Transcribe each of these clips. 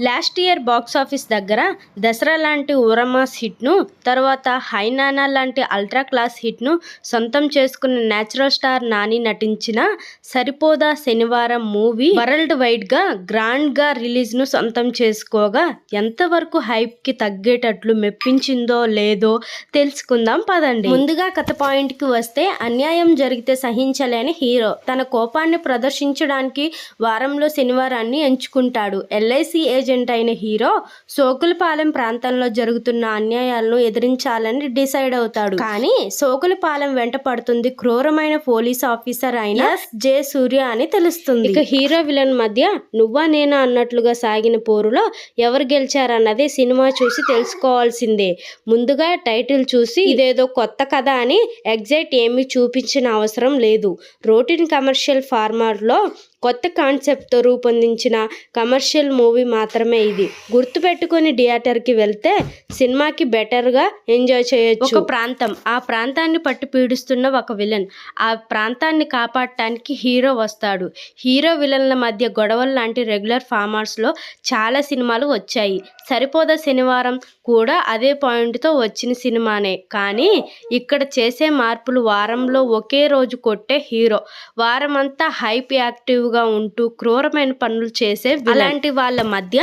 Last year box office దగ్గర దసరా లాంటి ఉరమాస్ హిట్ను తర్వాత హైనానా లాంటి అల్ట్రా క్లాస్ హిట్ను సొంతం చేసుకున్న నేచురల్ స్టార్ నాని నటించిన సరిపోదా శనివారం మూవీ వరల్డ్ వైడ్గా గ్రాండ్గా రిలీజ్ను సొంతం చేసుకోగా ఎంతవరకు హైప్కి తగ్గేటట్లు మెప్పించిందో లేదో తెలుసుకుందాం పదండి. ముందుగా కథ పాయింట్కి వస్తే అన్యాయం జరిగితే సహించలేని హీరో. తన కోపాన్ని ప్రదర్శించడానికి వారంలో శనివారాన్ని ఎంచుకుంటాడు. ఎల్ఐసి ఏజెంట్ అయిన హీరో సోకులపాలెం ప్రాంతంలో జరుగుతున్న అన్యాయాలను ఎదిరించాలని డిసైడ్ అవుతాడు. కానీ సోకులపాలెం వెంట పడుతుంది క్రూరమైన పోలీస్ ఆఫీసర్ అయిన ఎస్ జే సూర్య అని తెలుస్తుంది. ఇక హీరో విలన్ మధ్య నువ్వా నేనా అన్నట్లుగా సాగిన పోరులో ఎవరు గెలిచారన్నది సినిమా చూసి తెలుసుకోవాల్సిందే. ముందుగా టైటిల్ చూసి ఇదేదో కొత్త కథ అని ఎగ్జైట్ ఏమీ చూపించిన అవసరం లేదు. రోటీన్ కమర్షియల్ ఫార్మాట్లో కొత్త కాన్సెప్ట్తో రూపొందించిన కమర్షియల్ మూవీ మాత్రమే ఇది. గుర్తుపెట్టుకొని థియేటర్కి వెళ్తే సినిమాకి బెటర్గా ఎంజాయ్ చేయొచ్చు. ఒక ప్రాంతం. ఆ ప్రాంతాన్ని పట్టి పీడిస్తున్న ఒక విలన్. ఆ ప్రాంతాన్ని కాపాడటానికి హీరో వస్తాడు. హీరో విలన్ల మధ్య గొడవలు లాంటి రెగ్యులర్ ఫార్మర్స్లో చాలా సినిమాలు వచ్చాయి. సరిపోదా శనివారం కూడా అదే పాయింట్తో వచ్చిన సినిమానే. కానీ ఇక్కడ చేసే మార్పులు వారంలో ఒకే రోజు కొట్టే హీరో. వారమంతా హైప్ యాక్టివ్ ఎక్కువగా ఉంటూ క్రూరమైన పనులు చేసే అలాంటి వాళ్ళ మధ్య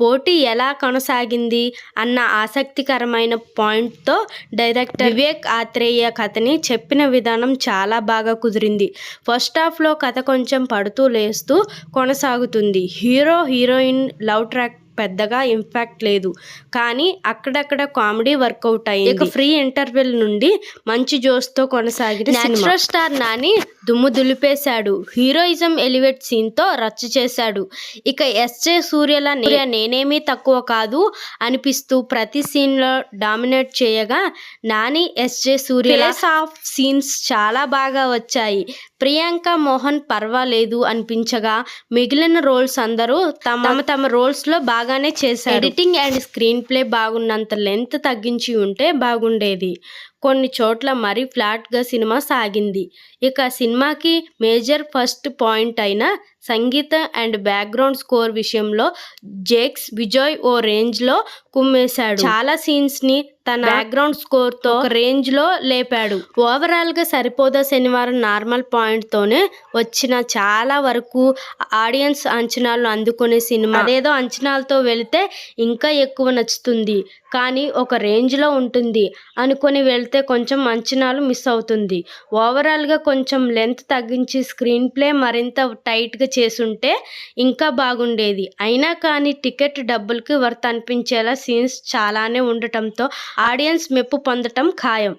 పోటీ ఎలా కొనసాగింది అన్న ఆసక్తికరమైన పాయింట్తో డైరెక్టర్ వివేక్ ఆత్రేయ కథని చెప్పిన విధానం చాలా బాగా కుదిరింది. ఫస్ట్ హాఫ్లో కథ కొంచెం పడుతూ లేస్తూ కొనసాగుతుంది. హీరో హీరోయిన్ లవ్ ట్రాక్ పెద్దగా ఇంపాక్ట్ లేదు. కానీ అక్కడక్కడ కామెడీ వర్కౌట్ అయ్యింది ఇక ఫ్రీ ఇంటర్వెల్ నుండి మంచి జోస్తో కొనసాగిన నేచురల్ స్టార్ నాని దుమ్ము దులిపేశాడు. హీరోయిజం ఎలివేట్ సీన్తో రచ్చ చేశాడు. ఇక ఎస్జే సూర్యల నేనేమీ తక్కువ కాదు అనిపిస్తూ ప్రతి సీన్లో డామినేట్ చేయగా Nani SJ Surya of scenes చాలా బాగా వచ్చాయి. ప్రియాంక మోహన్ పర్వాలేదు అనిపించగా మిగిలిన రోల్స్ అందరూ తమ తమ తమ రోల్స్లో బాగానే చేశారు. ఎడిటింగ్ అండ్ స్క్రీన్ ప్లే బాగున్నంత లెంత్ తగ్గించి ఉంటే బాగుండేది. కొన్ని చోట్ల మరీ ఫ్లాట్గా సినిమా సాగింది. ఇక సినిమాకి మేజర్ ఫస్ట్ పాయింట్ అయిన సంగీత అండ్ బ్యాక్గ్రౌండ్ స్కోర్ విషయంలో జేక్స్ విజయ్ ఓ రేంజ్లో కుమ్మేశాడు. చాలా సీన్స్ని తన బ్యాక్గ్రౌండ్ స్కోర్తో ఒక రేంజ్లో లేపాడు. ఓవరాల్గా సరిపోదా శనివారం నార్మల్ పాయింట్తోనే వచ్చిన చాలా వరకు ఆడియన్స్ అంచనాలు అందుకునే సినిమా. అదేదో అంచనాలతో వెళితే ఇంకా ఎక్కువ నచ్చుతుంది. కానీ ఒక రేంజ్లో ఉంటుంది. అనుకొని వెళ్తే కొంచెం అంచనాలు మిస్ అవుతుంది. ఓవరాల్గా కొంచెం లెంత్ తగ్గించి స్క్రీన్ ప్లే మరింత టైట్గా చేసుంటే ఇంకా బాగుండేది. అయినా కానీ టికెట్ డబ్బులకి వర్త్ అనిపించేలా సీన్స్ చాలానే ఉండటంతో ఆడియన్స్ మెప్పు పొందటం ఖాయం.